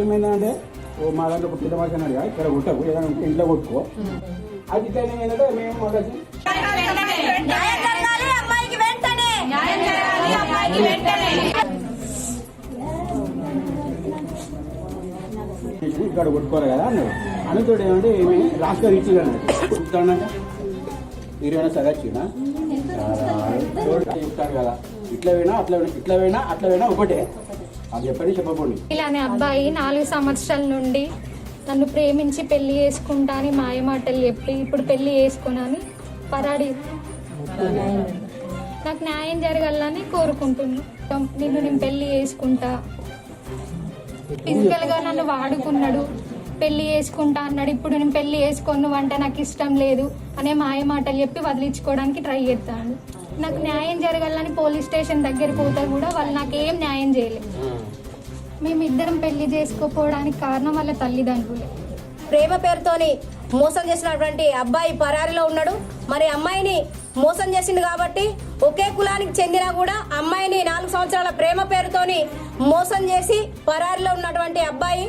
ఏమైందంటే ఓ మా దాంట్లో ఒక భాష అన్నాడు ఇక్కడ కొట్టకు ఏదైనా ఉంటే ఇంట్లో కొట్టుకో. అది ఏంటంటే మేము మాకు న్యాయం జరగాలి అమ్మాయికి వెంటనే. న్యాయం జరగాలి అమ్మాయికి వెంటనే. చేసి ఇక్కడ కొట్టుకోరు కదా అన్నాడు అనుతోడు ఏమంటే ఏమి గారు ఇచ్చి చెప్తాడంట ఇరవై సరే వచ్చినా చెప్తాడు కదా. ఇట్లా పోయినా అట్లా పోయినా ఇట్లా పోయినా అట్లా పోయినా ఒకటే. అది చెప్పని చెప్పకండి ఇలానే అబ్బాయి నాలుగు సంవత్సరాల నుండి నన్ను ప్రేమించి పెళ్ళి చేసుకుంటా అని మాయమాటలు చెప్పి ఇప్పుడు పెళ్ళి చేసుకున్నాని పరాడి. నాకు న్యాయం జరగాలని కోరుకుంటున్నా. నిన్ను నేను పెళ్ళి చేసుకుంటా. ఫిజికల్గా నన్ను వాడుకున్నాడు. పెళ్ళి చేసుకుంటా అన్నాడు. ఇప్పుడు నేను పెళ్ళి చేసుకోను అంటే నాకు ఇష్టం లేదు అనే మాయ మాటలు చెప్పి వదిలించుకోవడానికి ట్రై చేస్తాను నాకు న్యాయం జరగాలని పోలీస్ స్టేషన్ దగ్గర పోతే కూడా వాళ్ళు నాకు ఏం న్యాయం చేయలేదు. మేమిద్దరం పెళ్ళి చేసుకోపోవడానికి కారణం వాళ్ళ తల్లిదండ్రులే. ప్రేమ పేరుతోని మోసం చేసినటువంటి అబ్బాయి పరారిలో ఉన్నాడు. మరి అమ్మాయిని మోసం చేసింది కాబట్టి ఒకే కులానికి చెందినా కూడా అమ్మాయిని నాలుగు సంవత్సరాల ప్రేమ పేరుతోని మోసం చేసి పరారిలో ఉన్నటువంటి అబ్బాయి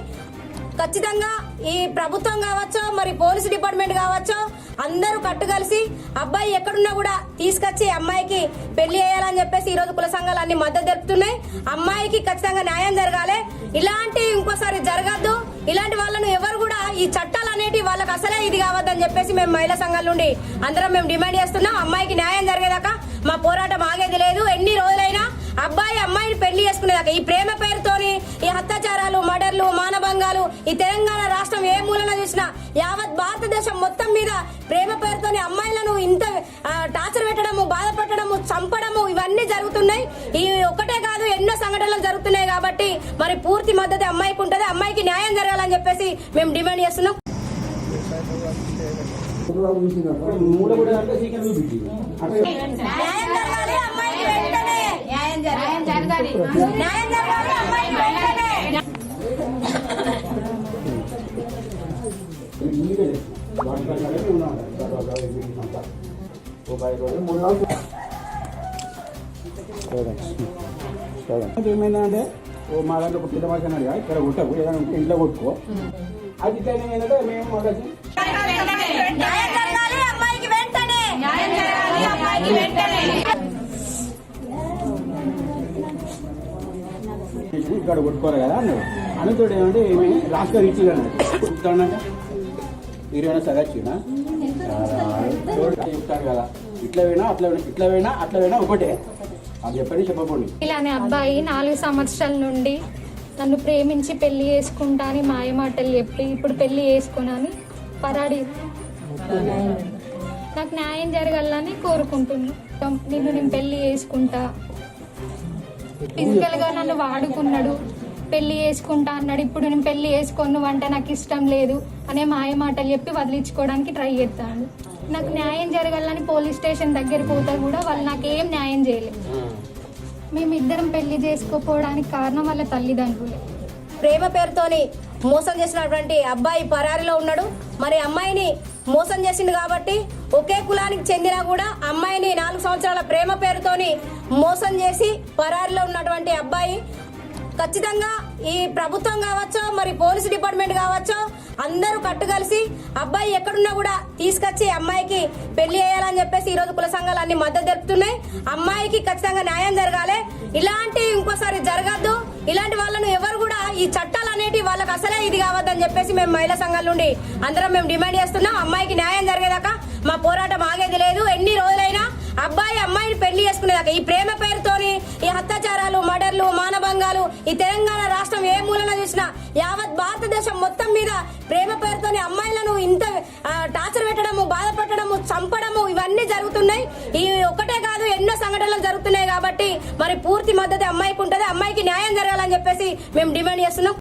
ఖచ్చితంగా ఈ ప్రభుత్వం కావచ్చో మరి పోలీస్ డిపార్ట్మెంట్ కావచ్చో అందరూ కట్టుకలిసి అబ్బాయి ఎక్కడున్నా కూడా తీసుకొచ్చి అమ్మాయికి పెళ్ళి చేయాలని చెప్పేసి ఈ రోజు కుల సంఘాలు అన్ని మద్దతు తెలుపుతున్నాయి. అమ్మాయికి ఖచ్చితంగా న్యాయం జరగాలి. ఇలాంటి ఇంకోసారి జరగద్దు. ఇలాంటి వాళ్ళను ఎవరు కూడా ఈ చట్టాలు అనేటివి వాళ్ళకి అసలే ఇది కావద్దని చెప్పేసి మేము మహిళా సంఘాల నుండి అందరం మేము డిమాండ్ చేస్తున్నాం. అమ్మాయికి న్యాయం జరిగేదాకా మా పోరాటం ఆగేది లేదు. ఎన్ని రోజులైనా అబ్బాయి అమ్మాయిని పెళ్ళి చేసుకునేదాకా ఈ ప్రేమ పేరుతోని ఈ అత్యాచారాలు మర్డర్లు మానభంగాలు ఈ తెలంగాణ రాష్ట్రం ఏ మూలన చూసినా యావత్ భారతదేశం మొత్తం మీద ప్రేమ పేరుతోని అమ్మాయిలను ఇంత టార్చర్ పెట్టడము బాధ పెట్టడము చంపడము ఇవన్నీ జరుగుతున్నాయి. ఈ ఒక్కటే కాదు ఎన్నో సంఘటనలు జరుగుతున్నాయి కాబట్టి మరి పూర్తి మద్దతు అమ్మాయికి ఉంటుంది. అమ్మాయికి న్యాయం జరగాలని చెప్పేసి మేము డిమాండ్ చేస్తున్నాం. న్యాయం జరగాలి అమ్మాయికి వెంటనే న్యాయం జరగాలి న్యాయం జరగాలి ఉన్నాం ఓ ఏమైందంటే మా దాంట్లో పిల్ల భాష అన్నాడు ఇక్కడ కొట్టకు ఏదైనా ఉంటే ఇంట్లో కొట్టుకో. అది ఇట్లా ఏంటంటే మేము జరగాలి అమ్మాయికి వెంటనే. న్యాయం జరగాలి అమ్మాయికి వెంటనే. చేసి ఇక్కడ కొట్టుకోరు కదా అన్నాడు. అనుతోడు ఏమంటే ఏమి? లాస్ట్ గారు ఇచ్చి చెప్తాడంట మీరేమైనా సరే వచ్చినా చెప్తాడు కదా. ఇట్లా పోయినా అట్లా పోయినా ఇట్లా పోయినా అట్లా పోయినా ఒకటే. అది చెప్పండి చెప్పకండి ఇలానే అబ్బాయి నాలుగు సంవత్సరాల నుండి నన్ను ప్రేమించి పెళ్ళి చేసుకుంటా అని మాయమాటలు చెప్పి ఇప్పుడు పెళ్ళి చేసుకున్నాని పరాడి. నాకు న్యాయం జరగాలని కోరుకుంటున్నాను నిన్ను నేను పెళ్ళి చేసుకుంటా. ఫిజికల్గా నన్ను వాడుకున్నాడు. పెళ్ళి చేసుకుంటా అన్నాడు. ఇప్పుడు నేను పెళ్ళి చేసుకోను అంటే నాకు ఇష్టం లేదు అనే మాయ మాటలు చెప్పి వదిలించుకోవడానికి ట్రై చేస్తాను నాకు న్యాయం జరగాలని పోలీస్ స్టేషన్ దగ్గర పోతే కూడా వాళ్ళు నాకు ఏం న్యాయం చేయలేదు. మేమిద్దరం పెళ్ళి చేసుకోపోవడానికి కారణం వాళ్ళ తల్లిదండ్రులే. ప్రేమ పేరుతోనే మోసం చేసినటువంటి అబ్బాయి పరారిలో ఉన్నాడు. మరి అమ్మాయిని మోసం చేసిండు కాబట్టి ఒకే కులానికి చెందినా కూడా అమ్మాయిని నాలుగు సంవత్సరాల ప్రేమ పేరుతోని మోసం చేసి పరారిలో ఉన్నటువంటి అబ్బాయి ఖచ్చితంగా ఈ ప్రభుత్వం కావచ్చో మరి పోలీస్ డిపార్ట్మెంట్ కావచ్చో అందరూ కట్టుకలిసి అబ్బాయి ఎక్కడున్నా కూడా తీసుకొచ్చి అమ్మాయికి పెళ్ళి చేయాలని చెప్పేసి ఈ రోజు కుల సంఘాలు అన్ని మద్దతు తెలుపుతున్నాయి. అమ్మాయికి ఖచ్చితంగా న్యాయం జరగాలి. ఇలాంటి ఇంకోసారి జరగద్దు. ఇలాంటి వాళ్ళను ఎవరు కూడా ఈ చట్టాలు అనేటివి వాళ్ళకి అసలే ఇది కావద్దని చెప్పేసి మేము మహిళా సంఘాల నుండి అందరం మేము డిమాండ్ చేస్తున్నాం. అమ్మాయికి న్యాయం జరిగేదాకా మా పోరాటం ఆగేది లేదు. ఎన్ని రోజులైనా అబ్బాయి అమ్మాయిని పెళ్ళి చేసుకునేదాకా ఈ ప్రేమ పేరుతోని ఈ అత్యాచారాలు మర్డర్లు మానభంగాలు ఈ తెలంగాణ రాష్ట్రం ఏ మూలన చూసినా యావత్ భారతదేశం మొత్తం మీద ప్రేమ పేరుతోని అమ్మాయిలను ఇంత టార్చర్ పెట్టడము బాధపెట్టడము చంపడము ఇవన్నీ జరుగుతున్నాయి. ఈ ఒకటి కాదు ఎన్నో సంఘటనలు జరుగుతున్నాయి కాబట్టి మరి పూర్తి మద్దతు అమ్మాయికి ఉంటుంది అమ్మాయికి న్యాయం జరగాలని చెప్పేసి మేము డిమాండ్ చేస్తున్నాం.